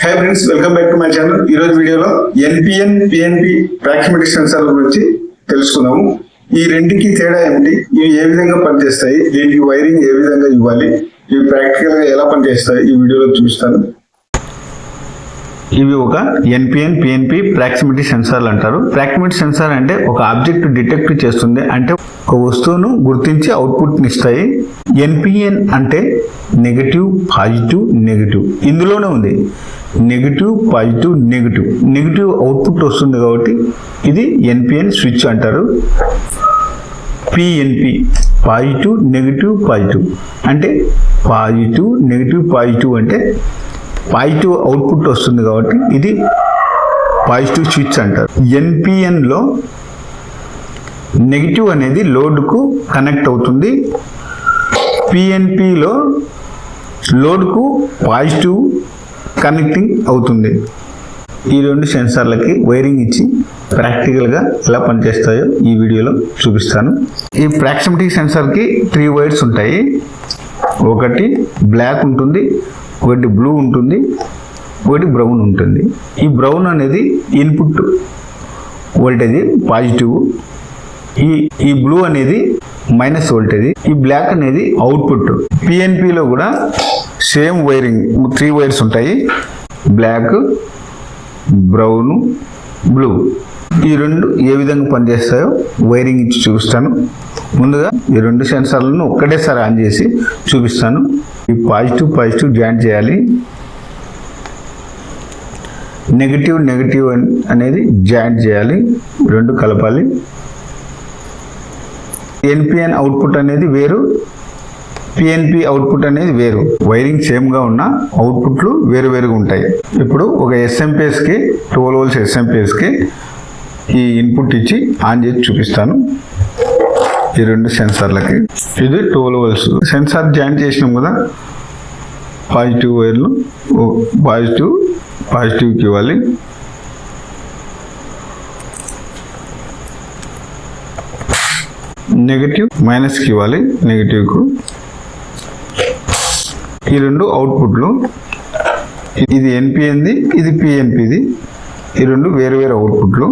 Hi friends welcome back to my channel ఈ రోజు వీడియోలో ఎన్పిఎన్ పిఎన్పి ప్రాక్సిమిటీ సెన్సార్ల గురించి తెలుసుకుందాము ఈ రెండింటికి తేడా ఏమిటి? ఇవి ఏ విధంగా పనిచేస్తాయి? దీనికి వైరింగ్ ఏ విధంగా ఇవ్వాలి? ఇవి ప్రాక్టికల్గా ఎలా పనిచేస్తాయి? ఈ వీడియోలో చూస్తాను ఇవి ఒక ఎన్పిఎన్ పిఎన్పి ప్రాక్సిమిటీ సెన్సార్లు అంటారు. ప్రాక్సిమిటీ సెన్సార్ అంటే ఒక ఆబ్జెక్ట్ డిటెక్ట్ చేస్తుంది అంటే ఒక వస్తువును గుర్తించి అవుట్పుట్ని ఇస్తాయి. ఎన్పిఎన్ అంటే నెగటివ్ పాజిటివ్ నెగటివ్. ఇందులోనే ఉంది. Negative positive negative. Negative output వస్తుంది కాబట్టి ఇది ఎన్పిఎన్ స్విచ్ అంటారు. PNP positive negative positive. అంటే పాజిటివ్ నెగిటివ్ పాజిటివ్ అంటే పాజిటివ్ అవుట్పుట్ వస్తుంది కాబట్టి ఇది పాజిటివ్ స్విచ్ అంటారు. ఎన్పిఎన్లో నెగిటివ్ అనేది లోడ్కు కనెక్ట్ అవుతుంది. పిఎన్పిలో లోడ్కు పాజిటివ్ కనెక్టింగ్ అవుతుంది. ఈ రెండు సెన్సార్లకి వైరింగ్ ఇచ్చి ప్రాక్టికల్గా ఎలా పనిచేస్తాయో ఈ వీడియోలో చూపిస్తాను. ఈ ప్రాక్సిమిటీ సెన్సార్కి త్రీ వైర్స్ ఉంటాయి. ఒకటి బ్లాక్ ఉంటుంది ఒకటి బ్లూ ఉంటుంది ఒకటి బ్రౌన్ ఉంటుంది. ఈ బ్రౌన్ అనేది ఇన్పుట్ వోల్టేజ్ పాజిటివ్. ఈ ఈ బ్లూ అనేది మైనస్ వోల్టేజ్. ఈ బ్లాక్ అనేది అవుట్పుట్. పిఎన్పిలో కూడా సేమ్ వైరింగ్ త్రీ వైర్స్ ఉంటాయి. Black brown blue. ఈ రెండు ఏ విధంగా పనిచేస్తాయో వైరింగ్ ఇచ్చి చూపిస్తాను. ముందుగా ఈ రెండు సెన్సార్లను ఒక్కటేసారి ఆన్ చేసి చూపిస్తాను. ఈ పాజిటివ్ పాజిటివ్ జాయింట్ చేయాలి. నెగిటివ్ నెగిటివ్ అనేది జాయింట్ చేయాలి. రెండు కలపాలి. ఎన్పిఎన్ అవుట్పుట్ అనేది వేరు. పిఎన్పి అవుట్పుట్ అనేది వేరు. వైరింగ్ సేమ్గా ఉన్న అవుట్పుట్లు వేరు వేరుగా ఉంటాయి. ఇప్పుడు ఒక ఎస్ఎంపిఎస్కి ట్వెల్వ్ వోల్స్ ఎస్ఎంపిఎస్కి ఈ ఇన్పుట్ ఇచ్చి ఆన్ చేసి చూపిస్తాను. ఈ రెండు సెన్సార్లకి ఇది ట్వెల్వ్ వల్స్ సెన్సార్ జాయిన్ చేసినాం కదా? పాజిటివ్ వైర్లు పాజిటివ్ పాజిటివ్కి ఇవ్వాలి. నెగటివ్ మైనస్కి ఇవ్వాలి. నెగటివ్కు ఈ రెండు అవుట్పుట్లు ఇది ఎన్పిఎన్ది ఇది పిఎన్పిది ఈ రెండు వేరు వేరు అవుట్పుట్లు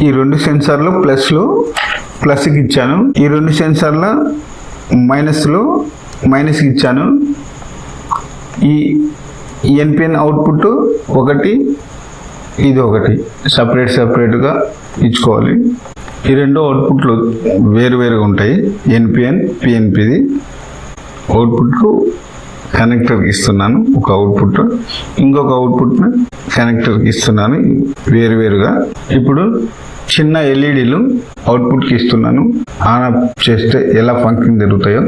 ఈ రెండు సెన్సార్లు ప్లస్లో ప్లస్కి ఇచ్చాను. ఈ రెండు సెన్సార్ల మైనస్లో మైనస్కి ఇచ్చాను. ఈ ఎన్పిఎన్ అవుట్పుట్ ఒకటి ఇది ఒకటి. సపరేట్ సపరేట్గా ఇచ్చుకోవాలి. ఈ రెండు అవుట్పుట్లు వేరు వేరుగా ఉంటాయి. ఎన్పిఎన్ పిఎన్పిది అవుట్పుట్కు కనెక్టర్కి ఇస్తున్నాను ఒక అవుట్పుట్. ఇంకొక అవుట్పుట్ని కనెక్టర్కి ఇస్తున్నాను వేరు వేరుగా. ఇప్పుడు చిన్న ఎల్ఈడీలు అవుట్పుట్కి ఇస్తున్నాను. ఆన్ ఆఫ్ చేస్తే ఎలా ఫంక్షన్ జరుగుతాయో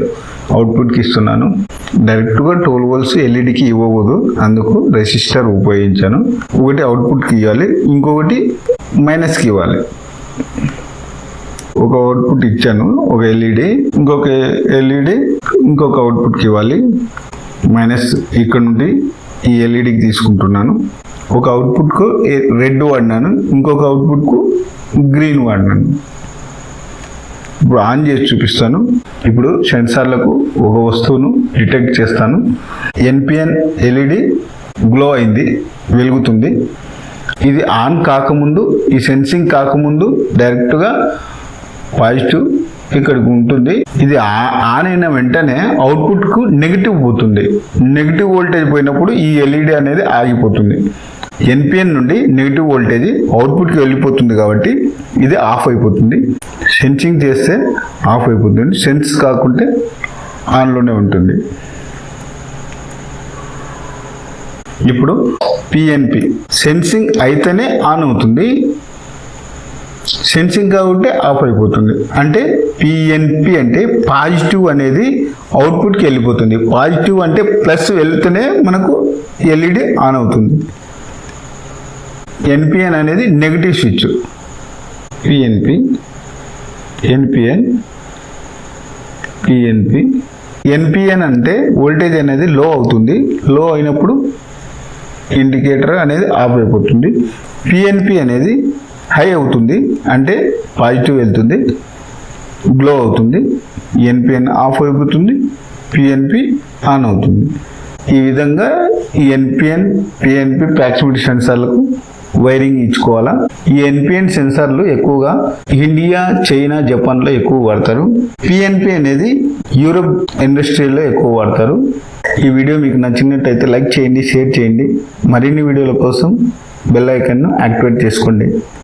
అవుట్పుట్కి ఇస్తున్నాను. డైరెక్ట్గా టోల్ వోల్స్ ఎల్ఈడికి ఇవ్వకూడదు. అందుకు రెసిస్టర్ ఉపయోగించాను. ఒకటి అవుట్పుట్కి ఇవ్వాలి ఇంకొకటి మైనస్కి ఇవ్వాలి. ఒక అవుట్పుట్ ఇచ్చాను ఒక ఎల్ఈడి ఇంకొక ఎల్ఈడి ఇంకొక అవుట్పుట్కి ఇవ్వాలి. మైనస్ ఇక్కడ నుండి ఈ ఎల్ఈడికి తీసుకుంటున్నాను. ఒక అవుట్పుట్కు రెడ్ వాడినాను ఇంకొక అవుట్పుట్కు గ్రీన్ వాడినాను. ఇప్పుడు ఆన్ చేసి చూపిస్తాను. ఇప్పుడు సెన్సార్లకు ఒక వస్తువును డిటెక్ట్ చేస్తాను. ఎన్పిఎన్ ఎల్ఈడి గ్లో అయింది వెలుగుతుంది. ఇది ఆన్ కాకముందు ఈ సెన్సింగ్ కాకముందు డైరెక్ట్గా పాజిటివ్ ఇక్కడికి ఉంటుంది. ఇది ఆ- ఆన్ అయిన వెంటనే అవుట్పుట్కు నెగిటివ్ పోతుంది. నెగిటివ్ వోల్టేజ్ పోయినప్పుడు ఈ ఎల్ఈడి అనేది ఆగిపోతుంది. ఎన్పిఎన్ నుండి నెగిటివ్ వోల్టేజ్ అవుట్పుట్కి వెళ్ళిపోతుంది కాబట్టి ఇది ఆఫ్ అయిపోతుంది. సెన్సింగ్ చేస్తే ఆఫ్ అయిపోతుంది. సెన్స్ కాకుంటే ఆన్లోనే ఉంటుంది. ఇప్పుడు పిఎన్పి సెన్సింగ్ అయితేనే ఆన్ అవుతుంది. సెన్సింగ్ కాబట్టి ఆఫ్ అయిపోతుంది. అంటే పిఎన్పి అంటే పాజిటివ్ అనేది అవుట్పుట్కి వెళ్ళిపోతుంది. పాజిటివ్ అంటే ప్లస్ వెళ్తేనే మనకు ఎల్ఈడి ఆన్ అవుతుంది. ఎన్పిఎన్ అనేది negative switch. PNP NPN PNP NPN అంటే వోల్టేజ్ అనేది లో అవుతుంది. లో అయినప్పుడు ఇండికేటర్ అనేది ఆఫ్ అయిపోతుంది. పిఎన్పి అనేది హై అవుతుంది అంటే పాజిటివ్ వెళ్తుంది గ్లో అవుతుంది ఎన్పిఎన్ ఆఫ్ అయిపోతుంది పిఎన్పి ఆన్ అవుతుంది. ఈ విధంగా ఈ ఎన్పిఎన్ పిఎన్పి ప్రాక్సిమిటీ సెన్సార్లకు వైరింగ్ ఇచ్చుకోవాలా? ఈ ఎన్పిఎన్ సెన్సార్లు ఎక్కువగా ఇండియా చైనా జపాన్లో ఎక్కువ వాడతారు. పిఎన్పి అనేది యూరోప్ ఇండస్ట్రీలో ఎక్కువ వాడతారు. ఈ వీడియో మీకు నచ్చినట్టయితే లైక్ చేయండి షేర్ చేయండి. మరిన్ని వీడియోల కోసం బెల్ ఐకన్ను యాక్టివేట్ చేసుకోండి.